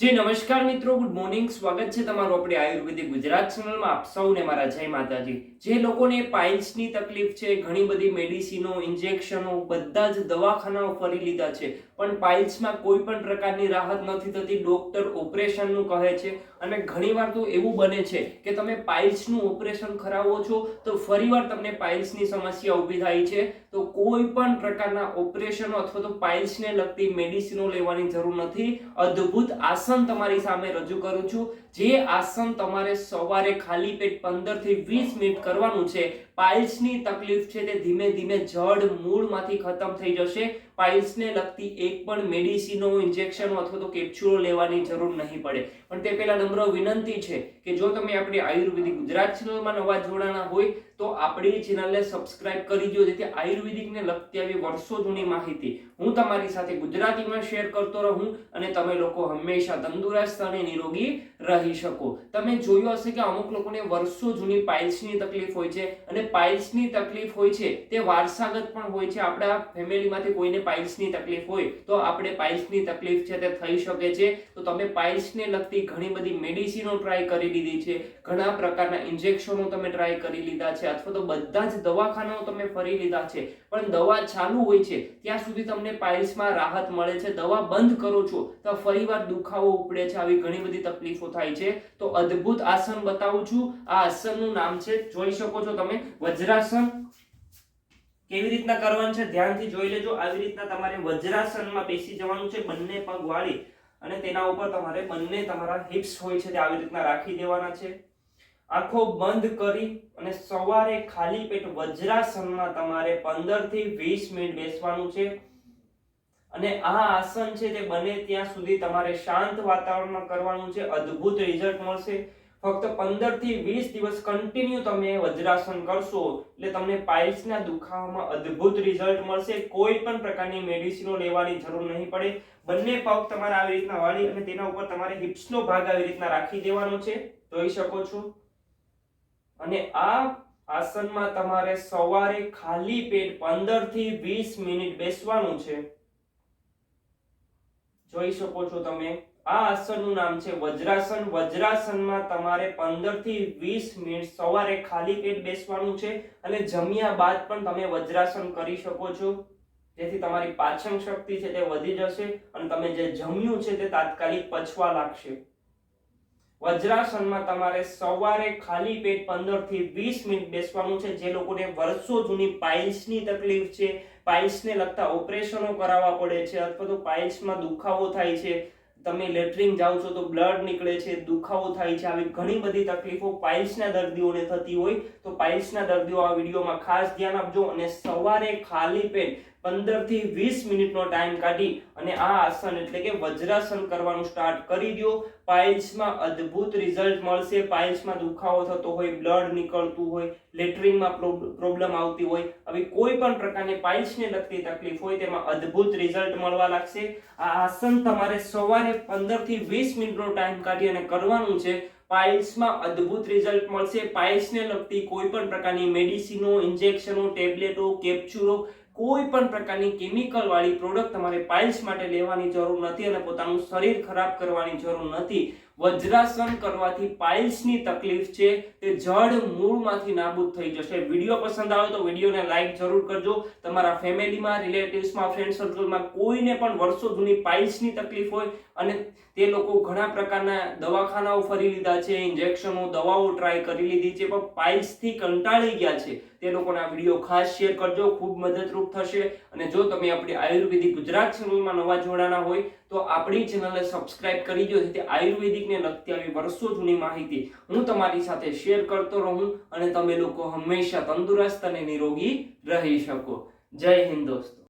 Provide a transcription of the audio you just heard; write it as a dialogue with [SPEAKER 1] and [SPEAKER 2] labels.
[SPEAKER 1] જી, નમસ્કાર મિત્રો good morning સ્વાગત છે તમારું આપણે આયુર્વેદિક ગુજરાત ચેનલમાં. આપ સૌને મારા જય માતાજી. જે લોકોને પાઇલ્સની તકલીફ છે, ઘણી બધી મેડિસિનો, ઇન્જેક્શનો, બધા જ દવાખાનાઓ ફરી લીધા છે, પણ પાઇલ્સમાં કોઈ પણ પ્રકારની રાહત નથી થતી. ડોક્ટર ઓપરેશનનું કહે છે અને ઘણીવાર તો એવું બને છે કે તમે પાઇલ્સનું ઓપરેશન કરાવો છો, તો ફરીવાર તમને પાઇલ્સની સમસ્યા ઊભી થાય છે. તો કોઈ પણ પ્રકારના ઓપરેશનો અથવા તો પાઇલ્સને લગતી મેડિસિનો લેવાની જરૂર નથી. અદ્ભુત આસન તમારી સામે રજૂ કરું છું. જે આસન તમારે સવારે ખાલી પેટ 15 થી 20 મિનિટ કરવાનું છે, પાઇલ્સની તકલીફ છે તે ધીમે ધીમે જડ મૂળમાંથી ખતમ થઈ જશે. પાઇલ્સને લગતી એક પણ મેડિસિનો ઇન્જેક્શનો અથવા તો કેપ્સ્યુલો લેવાની જરૂર નહીં પડે. પણ તે પહેલા નમ્ર વિનંતી છે કે જો તમે આપણી આયુર્વેદિક ગુજરાત ચેનલમાં નવા જોડાણા હોય, તો આપણી ચેનલને સબસ્ક્રાઇબ કરી દો, જેથી આયુર્વેદિકને લગતી આવી વર્ષો જૂની માહિતી હું તમારી સાથે ગુજરાતીમાં શેર કરતો રહું અને તમે લોકો હંમેશા તંદુરસ્ત અને નિરોગી રહી શકો. તમે જોયું હશે કે અમુક લોકોને વર્ષો જૂની પાઇલ્સની તકલીફ હોય છે અને પાઇલ્સની તકલીફ હોય છે તે વારસાગત પણ હોય છે. આપણા ફેમિલીમાંથી કોઈને પાઇલ્સની તકલીફ હોય તો આપણે પાઇલ્સની તકલીફ છે તે થઈ શકે છે. તો તમે પાઇલ્સને લગતી ઘણી બધી મેડિસિનો ટ્રાય કરી લીધી છે. ઘણા પ્રકારના ઇન્જેક્શનો તમે ટ્રાય કરી લીધા છે અથવા તો બધા જ દવાખાનાઓ તમે ફરી લીધા છે. પણ દવા ચાલુ હોય છે, ત્યાં સુધી તમને પાઇલ્સમાં રાહત મળે છે. દવા બંધ કરો છો, તો ફરીવાર દુખાવો ઉપડે છે, આવી ઘણી બધી તકલીફો થાય છે. તો અદ્ભુત આસન બતાવું છું. આ આસનનું નામ છે, જોઈ શકો છો તમે, વજ્રાસન. કેવી રીતના કરવાનું છે ધ્યાનથી જોઈ લેજો. આવી રીતના તમારે વજ્રાસનમાં બેસી જવાનું છે બંને પગ વાળી અને તેના ઉપર તમારે બંને તમારા હિપ્સ હોય છે તે આવી રીતના રાખી દેવાના છે. આંખો બંધ કરી અને સવારે ખાલી પેટ વજ્રાસનમાં તમારે 15 થી 20 મિનિટ બેસવાનું છે. અને આ આસન છે તે બને ત્યાં સુધી તમારે શાંત વાતાવરણમાં કરવાનું છે, અદ્ભુત રિઝલ્ટ મળશે. ફક્ત 15 થી 20 દિવસ કન્ટિન્યુ તમે વજ્રાસન કરશો, એટલે તમને પાઇલ્સના દુખાવામાં અદ્ભુત રિઝલ્ટ મળશે. કોઈ પણ પ્રકારની મેડિસિનો લેવાની જરૂર નહીં પડે. બંને પગ તમારે આવી રીતના વાળી અને તેના ઉપર તમારે હિપ્સનો ભાગ આવી રીતના રાખી દેવાનો છે. જોઈ શકો છો? અને આ આસનમાં તમારે સવારે ખાલી પેટ 15 થી 20 મિનિટ બેસવાનું છે. જોઈ શકો છો તમે. આ આસનનું નામ છે વજ્રાસન. વજ્રાસનમાં તમારે 15 થી 20 મિનિટ સવારે ખાલી પેટ બેસવાનું છે અને જમ્યા બાદ પણ તમે વજ્રાસન કરી શકો છો. જેથી તમારી પાચન શક્તિ છે તે વધી જશે અને તમે જે જમ્યું છે તે તાત્કાલિક પચવા લાગશે. વજ્રાસનમાં તમારે સવારે ખાલી પેટ 15 થી 20 મિનિટ બેસવાનું છે. જે લોકોને વર્ષો જૂની પાઇલ્સની તકલીફ છે, પાઇલ્સને લગતા ઓપરેશનો કરાવવા પડે છે અથવા તો પાઇલ્સમાં દુખાવો થાય છે. તમે લેટ્રિન જાઓ છો તો બ્લડ નીકળે છે, દુખાવો થાય છે. આવી ઘણી બધી તકલીફો પાઇલ્સના દર્દીઓને થતી હોય તો પાઇલ્સના દર્દીઓ આ વિડીયોમાં ખાસ ધ્યાન આપજો અને સવારે ખાલી પેટ 15 થી 20 મિનિટનો ટાઈમ કાઢી અને આ આસન એટલે કે વજ્રાસન કરવાનું સ્ટાર્ટ કરી દો પાઇલ્સમાં અદ્ભુત રિઝલ્ટ મળશે. પાઇલ્સમાં દુખાવો થતો હોય બ્લડ નીકળતું હોય લેટ્રિનમાં પ્રોબ્લેમ આવતી હોય, આવી કોઈ પણ પ્રકારની પાઇલ્સને લગતી તકલીફ હોય તેમાં અદ્ભુત રિઝલ્ટ મળવા લાગશે. આ આસન તમારે સવારે 15 થી વીસ મિનિટનો ટાઈમ કાઢી અને કરવાનું છે. પાઇલ્સમાં અદ્ભુત રિઝલ્ટ મળશે. પાઇલ્સને લગતી કોઈ પણ પ્રકારની મેડિસિનો ઇન્જેક્શનો ટેબ્લેટો કેપ્સ્યુલો કોઈ પણ પ્રકારની કેમિકલ વાળી પ્રોડક્ટ તમારે પાઇલ્સ માટે લેવાની જરૂર નથી અને પોતાનું શરીર ખરાબ કરવાની જરૂર નથી. વજ્રાસન કરવાથી પાઇલ્સની તકલીફ છે, તે જડ મૂળમાંથી નાબૂદ થઈ જશે. વીડિયો પસંદ આવે તો વિડીયોને લાઈક જરૂર કરજો. તમારા ફેમિલીમાં રિલેટિવ્સમાં ફ્રેન્ડ સર્કલમાં કોઈને પણ વર્ષો જૂની પાઇલ્સની તકલીફ હોય અને તે લોકો ઘણા પ્રકારના દવાખાનાઓ ફરી લીધા છે ઇન્જેક્શનો દવાઓ ટ્રાય કરી લીધી છે, પણ પાઇલ્સથી કંટાળી ગયા છે. તે લોકોના વીડિયો ખાસ શેર કરજો. ખૂબ મદદરૂપ થશે. અને જો તમે આપણી આયુર્વેદિક ગુજરાત ચેનલમાં નવા જોડાના હોય, તો આપણી ચેનલને સબસ્ક્રાઇબ કરી દો. જેથી આયુર્વેદિકને લગતી આવી વર્ષો જૂની માહિતી હું તમારી સાથે શેર કરતો રહું અને તમે લોકો હંમેશા તંદુરસ્ત અને નિરોગી રહી શકો. જય હિન્દ દોસ્તો.